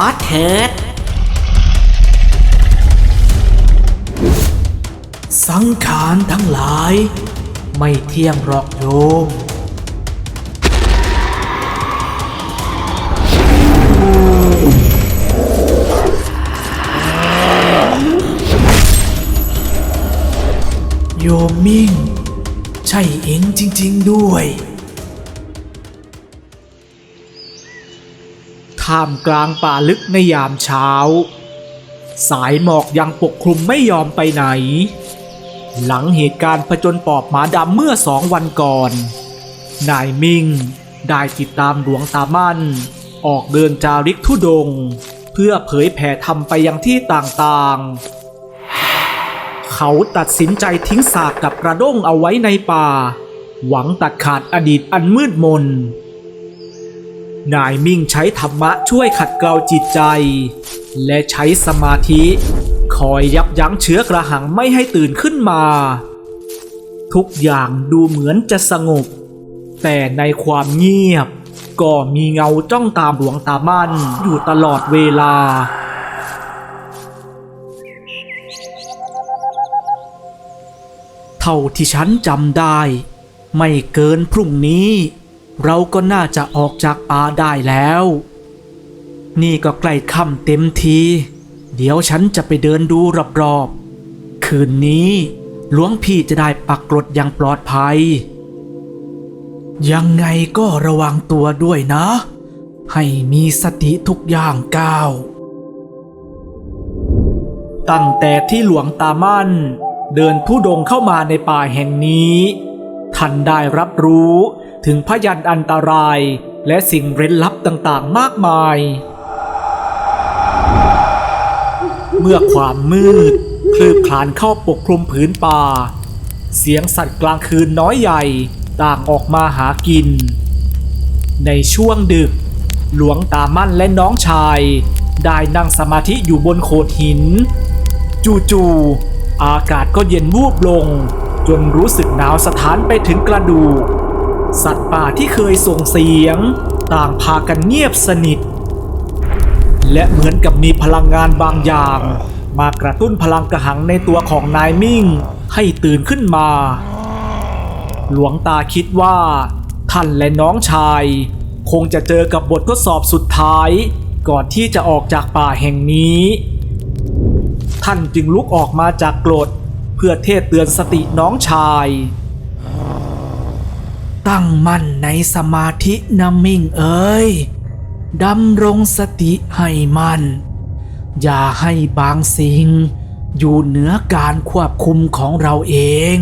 อเถิดสังขารทั้งหลาย ไม่เที่ยงหรอกโยม โยมมิ่ง ใช่เองจริง ๆ ด้วย ท่ามกลางป่าลึกในยามเช้า สายหมอกยังปกคลุมไม่ยอมไปไหน หลังเหตุการณ์ผจญปอบหมาดำเมื่อสองวันก่อน นายมิ่งได้ติดตามหลวงตามั่น ออกเดินจาริกทุดง เพื่อเผยแผ่ธรรมไปยังที่ต่างๆ เขาตัดสินใจทิ้งสากกับกระด้งเอาไว้ในป่า หวังตัดขาดอดีตอันมืดมน นายมิ่งใช้ธรรมะช่วยขัดเกลาจิตใจ และใช้สมาธิ คอยยับยั้งเชื้อกระหังไม่ให้ตื่นขึ้นมา ทุกอย่างดูเหมือนจะสงบ แต่ในความเงียบ ก็มีเงาจ้องตามหลวงตามั่นอยู่ตลอดเวลา เท่าที่ฉันจำได้ ไม่เกินพรุ่งนี้ เราก็น่าจะออกจากป่าได้แล้ว นี่ก็ใกล้ค่ำเต็มที เดี๋ยวฉันจะไปเดินดูรอบๆ คืนนี้หลวงพี่จะได้ปักกรดอย่างปลอดภัย ยังไงก็ระวังตัวด้วยนะ ให้มีสติทุกอย่างก้าวตั้งแต่ที่หลวงตามั่น เดินทุดงเข้ามาในป่าแห่งนี้ ท่านได้รับรู้ ถึงพยันอันตรายและสิ่งเร้นลับต่างๆมากมาย เมื่อความมืดคลืบคลานเข้าปกคลุมผืนป่า เสียงสัตว์กลางคืนน้อยใหญ่ต่างออกมาหากิน ในช่วงดึก หลวงตามั่นและน้องชาย ได้นั่งสมาธิอยู่บนโขดหิน จู่ๆอากาศก็เย็นวูบลง จนรู้สึกหนาวสถานไปถึงกระดูก สัตว์ป่าที่เคยส่งเสียง ต่างพากันเงียบสนิท และเหมือนกับมีพลังงานบางอย่าง มากระตุ้นพลังกระหังในตัวของนายมิ่ง ให้ตื่นขึ้นมา หลวงตาคิดว่า ท่านและน้องชาย คงจะเจอกับบททดสอบสุดท้าย ก่อนที่จะออกจากป่าแห่งนี้ ท่านจึงลุกออกมาจากกรดเพื่อเทศเตือนสติน้องชาย ตั้งมั่นในสมาธินะมิ่งเอ้ยดำรงสติให้มันอย่าให้บางสิ่ง อยู่เหนือการควบคุมของเราเอง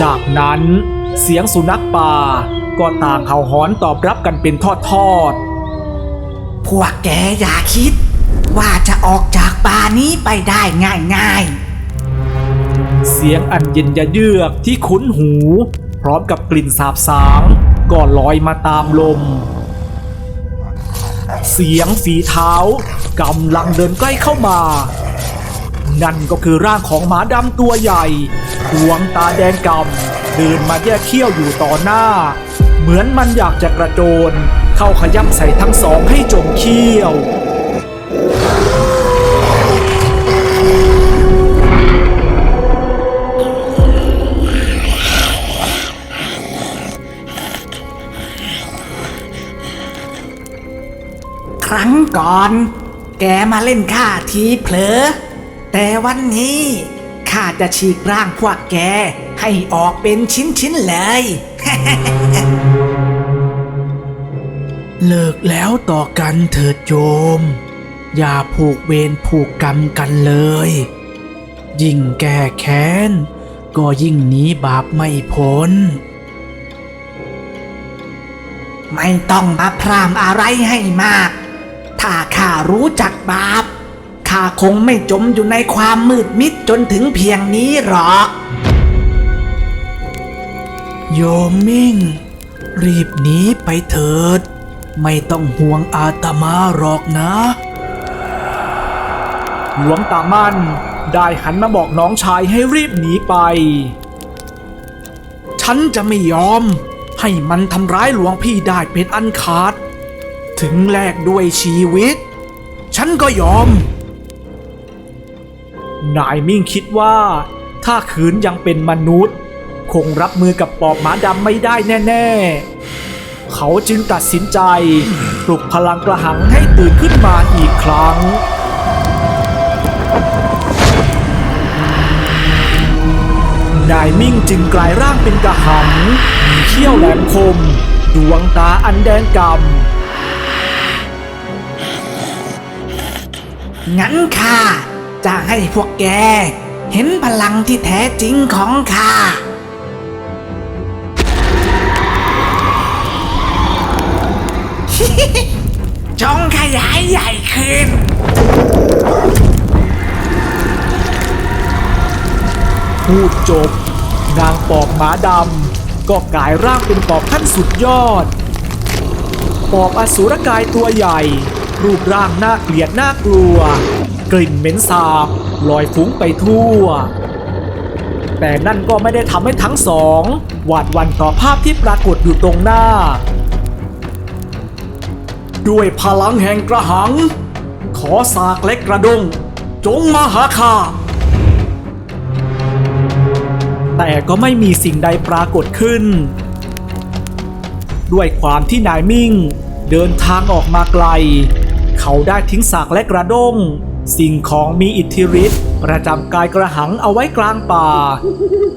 จากนั้นเสียงสุนัขป่าก็ต่างเห่าหอนตอบรับกันเป็นทอดพวกแกอย่าคิด ว่าจะออกจากป่านี้ไปได้ง่ายๆ เสียงอันเย็นยะเยือกที่คุ้นหู พร้อมกับกลิ่นสาบสางก็ลอยมาตามลม เสียงฝีเท้ากำลังเดินใกล้เข้ามา นั่นก็คือร่างของหมาดำตัวใหญ่ดวงตาแดงกำเดินมาแยกเขี้ยวอยู่ต่อหน้า เหมือนมันอยากจะกระโจน เข้าขย้ำใส่ทั้งสองให้จมเขี้ยว รั้งก่อน แกมาเล่นข้าทีเผลอ แต่วันนี้ข้าจะฉีกร่างพวกแกให้ออกเป็นชิ้นๆเลย เลิกแล้วต่อกันเถิดโยม อย่าผูกเวรผูกกรรมกันเลย ยิ่งแก้แค้น ก็ยิ่งหนีบาปไม่พ้น ไม่ต้องมาพรามอะไรให้มาก ถ้าข้ารู้จักบาปข้าคงไม่จมอยู่ในความมืดมิดจนถึงเพียงนี้หรอกโยมมิ่ง รีบหนีไปเถิด ไม่ต้องห่วงอาตมาหรอกนะ หลวงตามั่นได้หันมาบอกน้องชายให้รีบหนีไป ฉันจะไม่ยอม ให้มันทำร้ายหลวงพี่ได้เป็นอันขาด ถึงแลกด้วยชีวิต ฉันก็ยอม นายมิ่งคิดว่า ถ้าขืนยังเป็นมนุษย์ คงรับมือกับปอบหมาดำไม่ได้แน่ ๆ เขาจึงตัดสินใจ ปลุกพลังกระหังให้ตื่นขึ้นมาอีกครั้งนายมิ่งจึงกลายร่างเป็นกระหัง มีเขี้ยวแหลมคม ดวงตาอันแดงกำ งั้นข้าจะให้พวกแก เห็นพลังที่แท้จริงของข้าจงขยายใหญ่ขึ้น พูดจบ นางปอบหมาดำ ก็กลายร่างเป็นปอบขั้นสุดยอด ปอบอสูรกายตัวใหญ่ รูปร่างน่าเกลียดน่ากลัว กลิ่นเหม็นสาบลอยฟุ้งไปทั่ว แต่นั่นก็ไม่ได้ทำให้ทั้งสอง หวาดวันต่อภาพที่ปรากฏอยู่ตรงหน้า ด้วยพลังแห่งกระหัง ขอสากเล็กกระดง จงมาหาข้าแต่ก็ไม่มีสิ่งใดปรากฏขึ้น ด้วยความที่นายมิ่งเดินทางออกมาไกล เขาได้ทิ้งสากและกระด้ง สิ่งของมีอิทธิฤทธิ์ประจำกายกระหังเอาไว้กลางป่า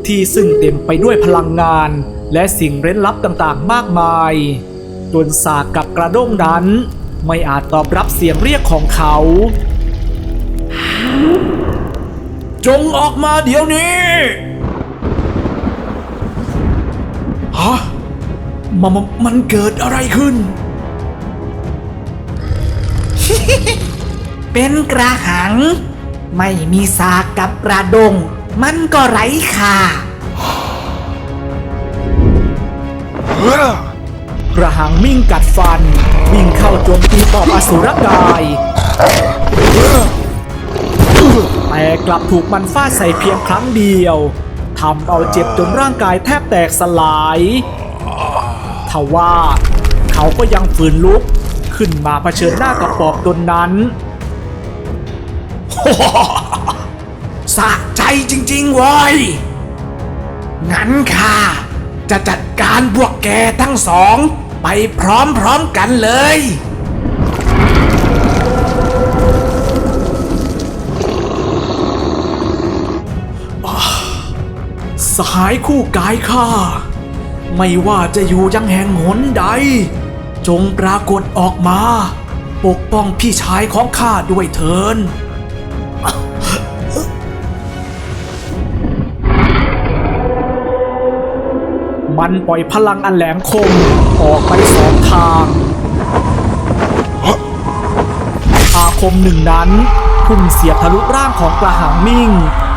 ที่ซึ่งเต็มไปด้วยพลังงาน และสิ่งเร้นลับต่างๆ มากมายจนสากกับกระด้งนั้น ไม่อาจตอบรับเสียงเรียกของเขา จงออกมาเดี๋ยวนี้ฮะมันมันมันเกิดอะไรขึ้น เป็นกระหัง ไม่มีสากกับกระดง มันก็ไร้ค่า กระหังมิ่งกัดฟัน วิ่งเข้าโจมตีปอบอสุรกาย แต่กลับถูกมันฟาดใส่เพียงครั้งเดียวทำเอาเจ็บจนร่างกายแทบแตกสลายทว่า เขาก็ยังฝืนลุก ขึ้นมาเผชิญหน้ากับปอบตนนั้นสะใจจริงๆว้ยงั้นค่ะ จะจัดการพวกแกทั้งสอง ไปพร้อมๆกันเลย สหายคู่กายข้า ไม่ว่าจะอยู่ยังแห่งหนใด จงปรากฏออกมา ปกป้องพี่ชายของข้าด้วยเถินมันปล่อยพลังอันแหลมคมออกไปสองทาง อาคมหนึ่งนั้นพุ่งเสียบทะลุร่างของกระหังมิ่ง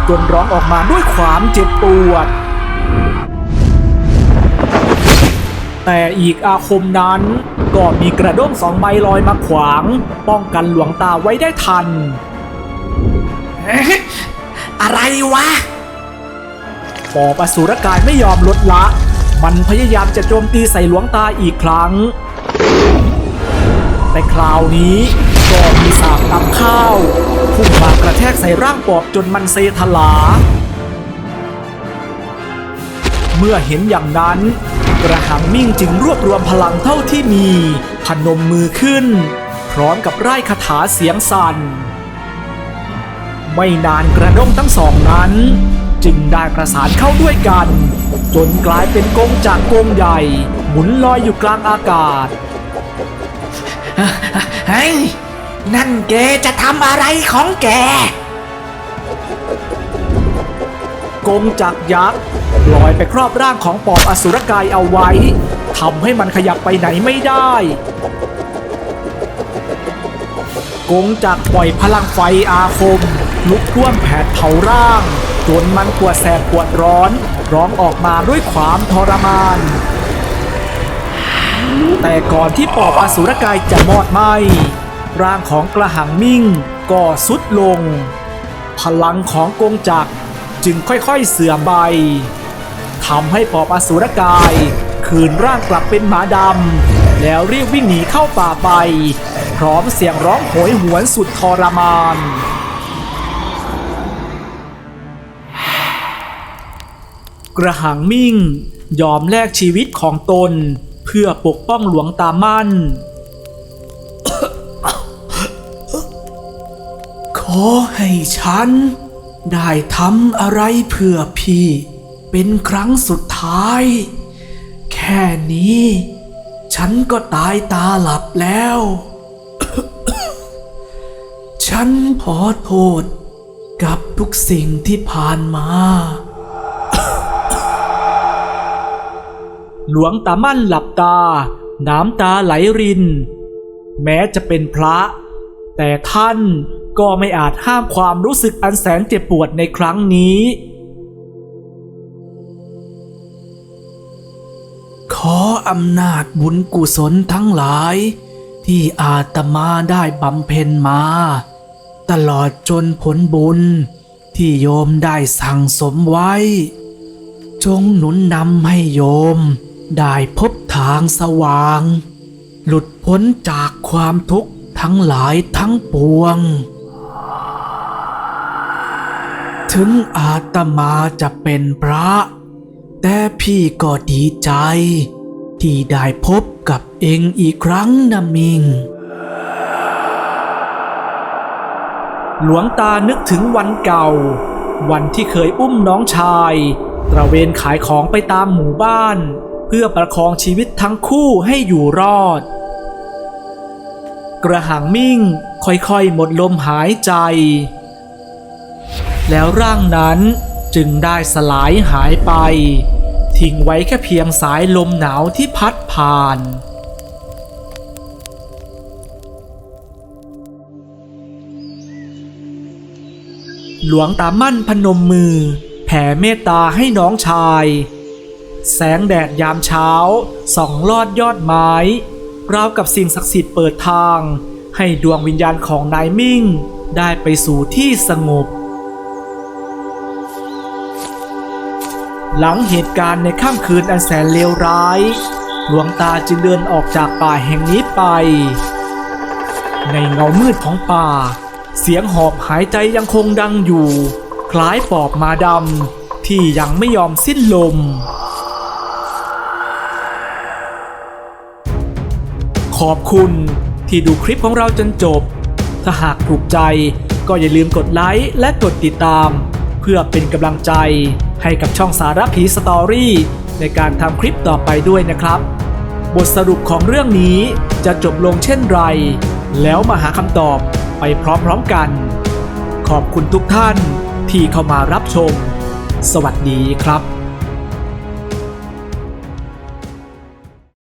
จนร้องออกมาด้วยความเจ็บปวด แต่อีกอาคมนั้น ก็มีกระด้งสองใบลอยมาขวาง ป้องกันหลวงตาไว้ได้ทัน อะไรวะปอบอสูรกายไม่ยอมลดละ มันพยายามจะโจมตีใส่หลวงตาอีกครั้ง แต่คราวนี้ก็มีสากตำข้าวพุ่งมากระแทกใส่ร่างปอบจนมันเซทลา เมื่อเห็นอย่างนั้น กระหังมิ่งจึงรวบรวมพลังเท่าที่มี พนมมือขึ้น พร้อมกับไร้คาถาเสียงสั่น ไม่นานกระด้งทั้งสองนั้น จึงได้ประสานเข้าด้วยกัน จนกลายเป็นกงจากกงใหญ่ หมุนลอยอยู่กลางอากาศเฮ้ยนั่นแกจะทำอะไรของแก กงจากยักษ์ลอยไปครอบร่างของปอบอสุรกายเอาไว้ทำให้มันขยับไปไหนไม่ได้ กงจากปล่อยพลังไฟอาคม ลุกท่วมแผดเผาร่างจนมันปวดแสบปวดร้อน ร้องออกมาด้วยความทรมาน แต่ก่อนที่ปอบอสุรกายจะมอดไหมร่างของกระหังมิ่งก็สุดลง พลังของกงจักร จึงค่อยๆเสื่อมไปทำให้ปอบอสุรกาย คืนร่างกลับเป็นหมาดำ แล้วรีบวิ่งหนีเข้าป่าไป พร้อมเสียงร้องโหยหวนสุดทรมาน กระหังมิ่ง ยอมแลกชีวิตของตน เพื่อปกป้องหลวงตามั่น ขอให้ฉัน ได้ทำอะไรเพื่อพี่ เป็นครั้งสุดท้าย แค่นี้ ฉันก็ตายตาหลับแล้ว ฉันขอโทษ กับทุกสิ่งที่ผ่านมา หลวงตามั่นหลับตา น้ำตาไหลริน แม้จะเป็นพระ แต่ท่าน ก็ไม่อาจห้ามความรู้สึกอันแสนเจ็บปวดในครั้งนี้ ขออำนาจบุญกุศลทั้งหลาย ที่อาตมาได้บำเพ็ญมา ตลอดจนผลบุญที่โยมได้สั่งสมไว้ จงหนุนนำให้โยม ได้พบทางสว่าง หลุดพ้นจากความทุกข์ทั้งหลายทั้งปวง ถึงอาตมาจะเป็นพระ แต่พี่ก็ดีใจ ที่ได้พบกับเองอีกครั้งนะมิง หลวงตานึกถึงวันเก่า วันที่เคยอุ้มน้องชาย ตระเวนขายของไปตามหมู่บ้าน เพื่อประคองชีวิตทั้งคู่ให้อยู่รอด กระหังมิ่งค่อยๆหมดลมหายใจ แล้วร่างนั้นจึงได้สลายหายไป ทิ้งไว้แค่เพียงสายลมหนาวที่พัดผ่านหลวงตามั่นพนมมือ แผ่เมตตาให้น้องชาย แสงแดดยามเช้าส่องลอดยอดไม้ ราวกับสิ่งศักดิ์สิทธิ์เปิดทาง ให้ดวงวิญญาณของนายมิ่ง ได้ไปสู่ที่สงบ หลังเหตุการณ์ในค่ำคืนอันแสนเลวร้าย หลวงตาจึงเดินออกจากป่าแห่งนี้ไป ในเงามืดของป่า เสียงหอบหายใจยังคงดังอยู่ คล้ายปอบมาดำที่ยังไม่ยอมสิ้นลม ขอบคุณที่ดูคลิปของเราจนจบ ถ้าหากถูกใจก็อย่าลืมกดไลค์และกดติดตาม เพื่อเป็นกำลังใจ ให้กับช่องสารพีสตอรี่ในการทำคลิปต่อไปด้วยนะครับ บทสรุปของเรื่องนี้จะจบลงเช่นไร แล้วมาหาคำตอบไปพร้อมๆกัน ขอบคุณทุกท่านที่เข้ามารับชม สวัสดีครับ